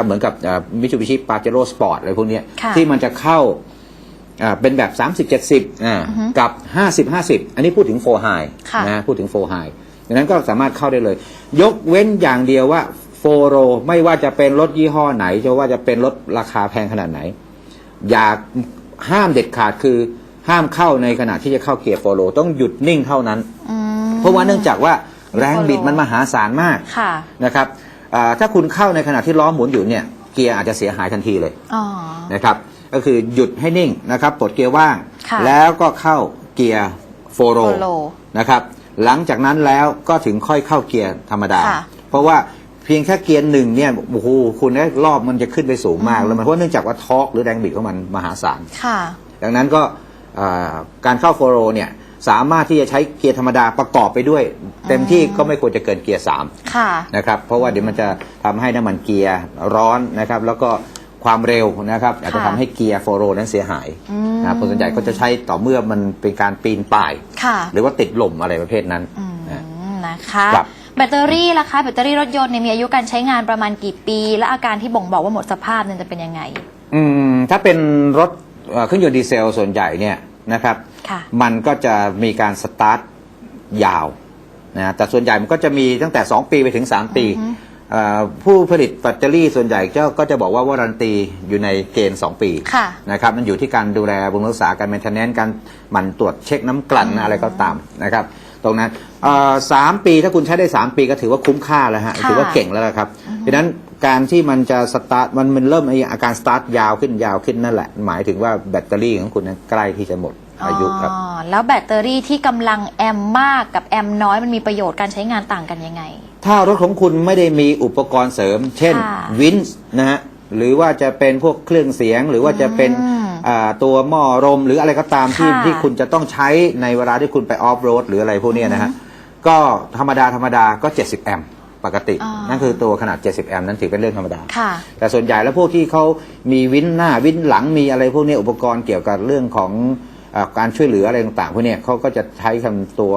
นะครับเหมือนกับมิชูบิชิปาเจโร่สปอร์ตอะไรพวกเนี้ยค่ะที่มันจะเข้าอ่าเป็นแบบ 30 70อ่าอือฮึกับ 50 50 อันนี้พูดถึงโฟไฮค่ะนะพูดถึงโฟไฮดังนั้นก็สามารถเข้าได้เลย ยกเว้นอย่างเดียวว่าโฟโรไม่ว่าจะเป็นรถยี่ห้อไหนจะว่าจะเป็นรถราคาแพงขนาดไหน อยากห้ามเด็ดขาดคือห้ามเข้าในขณะที่จะเข้าเกียร์โฟโรต้องหยุดนิ่งเท่านั้นอืมเพราะว่าเนื่องจากว่าแรงบิดมันมหาศาลมากค่ะนะครับ อ่าถ้าคุณเข้าในขณะที่ล้อหมุนอยู่เนี่ยเกียร์อาจจะเสียหายทันทีเลยอ๋อ นะครับ ก็คือหยุดให้นิ่งนะครับปลดเกียร์ว่าง ค่ะ แล้วก็เข้าเกียร์โฟโร โฟโล นะครับหลังจากนั้นแล้วก็ถึงค่อยเข้าเกียร์ธรรมดา ค่ะเพราะว่าเพียงแค่เกียร์หนึ่งเนี่ยโอ้โหคุณได้รอบมันจะขึ้นไปสูงมากแล้วมันเพราะเนื่องจากว่าทอร์กหรือแรงบิดของมันมหาศาล ค่ะ ดังนั้นก็อ่าการเข้าโฟโรเนี่ย สามารถที่จะใช้เกียร์ธรรมดาประกอบไปด้วย เต็มที่ก็ไม่ควรจะเกินเกียร์สามค่ะ นะครับเพราะว่าเดี๋ยวมันจะทำให้น้ำมันเกียร์ร้อนนะครับแล้วก็ความเร็วนะครับอาจจะทำให้เกียร์โฟโรนั้นเสียหายอืม นะครับคนส่วนใหญ่ก็จะใช้ต่อเมื่อมันเป็นการปีนป่าย ค่ะหรือว่าติดหล่มอะไรประเภทนั้นอืมนะนะคะ ครับ แบตเตอรี่ล่ะคะ แบตเตอรี่รถยนต์เนี่ยมีอายุการใช้งานประมาณกี่ปี และอาการที่บ่งบอกว่าหมดสภาพเนี่ยจะเป็นยังไง อืมถ้าเป็นรถเอ่อเครื่องยนต์ดีเซลส่วนใหญ่เนี่ยนะครับค่ะ มันก็จะมีการสตาร์ทยาวนะแต่ส่วนใหญ่มันก็จะมีตั้งแต่ 2 ปีไปถึง 3 ปีอือฮึเอ่อผู้ผลิตแบตเตอรี่ส่วนใหญ่ก็ก็จะบอกว่าวารันตีอยู่ในเกณฑ์ 2 ปีค่ะนะครับมันอยู่ที่การดูแลบำรุงรักษาการ m ม i เทนแนนการหมั่นตรวจเช็คน้ำกลั่นอะไรก็ตามนะครับ ตรงนั้นเอ่อสามปีถ้าคุณใช้ได้ 3 ปีก็ถือว่าคุ้มค่าแล้วฮะค่ะถือว่าเก่งแล้วนะครับเพราะฉะนั้น การที่มันจะสตาร์ทมันมันเริ่มอาการสตาร์ทยาวขึ้นยาวขึ้นนั่นแหละ หมายถึงว่าแบตเตอรี่ของคุณนั้นใกล้ที่จะหมดอายุครับอ๋อแล้วแบตเตอรี่ที่กำลังแอมมากกับแอมน้อยมันมีประโยชน์การใช้งานต่างกันยังไง ถ้ารถของคุณไม่ได้มีอุปกรณ์เสริม เช่นค่ะวินส์นะฮะหรือว่าจะเป็นพวกเครื่องเสียงหรือว่าจะเป็นอืมอ่าตัวหม้อลมหรืออะไรก็ตามที่ค่ะที่คุณจะต้องใช้ในเวลาที่คุณไปออฟโรดหรืออะไรพวกเนี้ยนะฮะก็ธรรมดาธรรมดาก็ 70 แอมป์ ปกติอ่านั่นั่นคือตัวขนาด 70 แอมป์นั้นถือเป็นเรื่องธรรมดาค่ะแต่ส่วนใหญ่แล้วพวกที่เขามีวินหน้าวินหลังมีอะไรพวกนี้อุปกรณ์เกี่ยวกับเรื่องของอาการช่วยเหลืออะไรต่างๆพวกเนี้ยเขาก็จะใช้คำตัว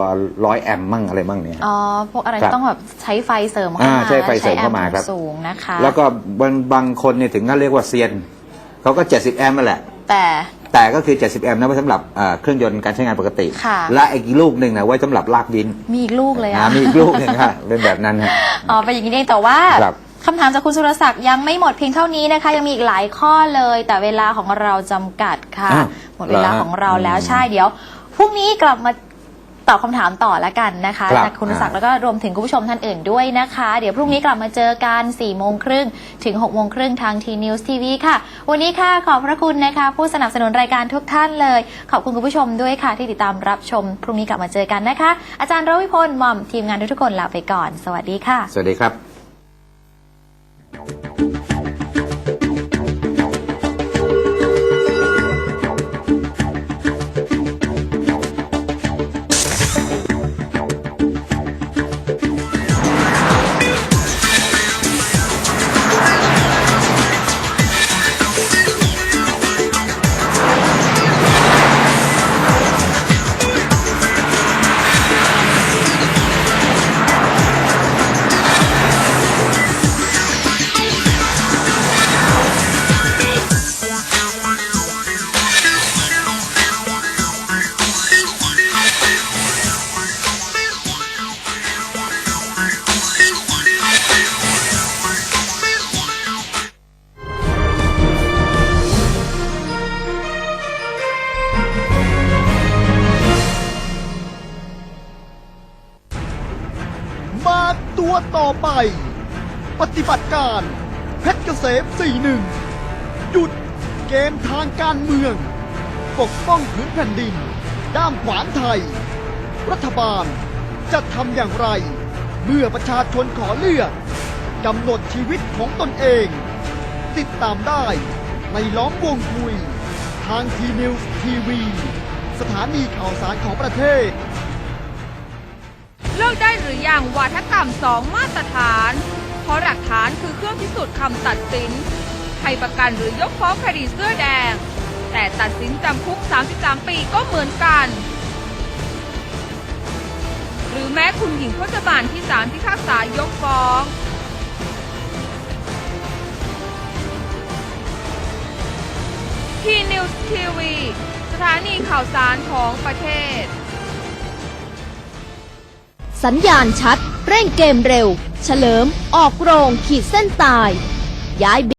ร้อยแอมป์มั่งอะไรมั่งเนี่ยอ๋อพวกอะไรครับที่ต้องแบบใช้ไฟเสริมเข้าอ่ามาใช้ไฟเสริมเข้ามาแอป์ครับสูงนะคะแล้วก็บางบางคนเนี่ยถึงก็เรียกว่าเซียนเขาก็ 70 แอมป์นั่นแหละ แต่ แต่ก็คือ 70 แอมป์นะไว้สำหรับอ่าเครื่องยนต์การใช้งานปกติ ค่ะ และอีกลูกหนึ่งนะไว้สำหรับลากดินมีอีกลูกเลยอ่าอะ มีอีกลูกหนึ่งค่ะเป็นแบบนั้นฮะ อ๋อเป็นอย่างนี้เองแต่ว่าครับคำถามจากคุณสุรศักดิ์ยังไม่หมดเพียงเท่านี้นะคะ ยังมีอีกหลายข้อเลย แต่เวลาของเราจำกัดค่ะ อ้าวหมดเวลาเหรอฮะของเราแล้วอืม ใช่เดี๋ยวพรุ่งนี้กลับมา ตอบคำถามต่อแล้วกันนะคะครับจากคุณสุรศักดิ์แล้วก็รวมถึงคุณผู้ชมท่านอื่นด้วยนะคะ เดี๋ยวพรุ่งนี้กลับมาเจอกัน4ี่โมงครึ่งถึง6กโมงครึ่งทางทีนิวส์ทีวีค่ะ วันนี้ค่ะขอบพระคุณนะคะ ผู้สนับสนุนรายการทุกท่านเลย ขอบคุณคุณผู้ชมด้วยค่ะ ที่ติดตามรับชม พรุ่งนี้กลับมาเจอกันนะคะ อาจารย์รวิพลหม่อมทีมงานทุกๆคนลาไปก่อน สวัสดีค่ะ สวัสดีครับ ต่อไป ปฏิบัติการเพชรเกษม41 หยุดเกมทางการเมือง ปกป้องผืนแผ่นดิน ด้ามขวานไทย รัฐบาลจะทำอย่างไร เมื่อประชาชนขอเลือกกำหนดชีวิตของตนเอง ติดตามได้ในล้อมวงคุย ทางทีนิวทีวี สถานีข่าวสารของประเทศ เลือกได้หรืออยังวาทกรรมสองมาตรฐาน เพราะหลักฐานคือเครื่องพิสูจน์คำตัดสินไทยประกันหรือยกฟ้องคดีเสื้อแดง แต่ตัดสินจำคุก 33 ปีก็เหมือนกัน หรือแม้คุณหญิงพจบานที่ศาลพิพากษายกฟ้องพีนิวส์ทีวีสถานีข่าวสารของประเทศ สัญญาณชัด เร่งเกมเร็ว เฉลิม ออกโรงขีดเส้นตาย ย้ายเบ